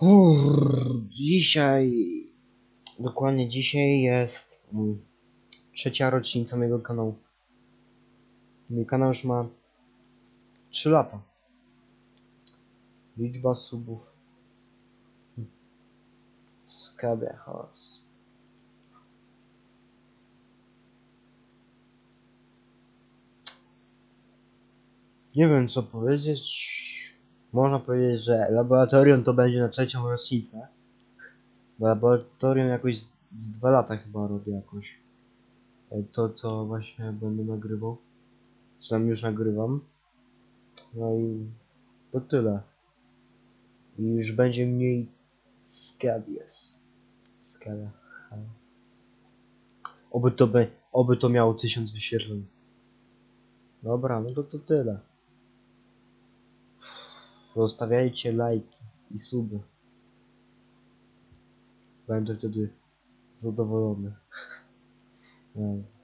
Uff, dzisiaj, dokładnie dzisiaj jest mm, trzecia rocznica mojego kanału. Mój kanał już ma 3 lata. Liczba subów. Skabia chaos. Nie wiem co powiedzieć. Można powiedzieć, że laboratorium to będzie na trzecią rocznicę. Bo laboratorium jakoś z, z dwa lata chyba robię jakoś. E, To co właśnie będę nagrywał. Co tam już nagrywam. No i to tyle. I już będzie mniej Scabies. Scabia. Oby to, be, oby to miało tysiąc wyświetleń. Dobra, no to to tyle. Zostawiajcie lajki i suby. Będę wtedy zadowolony.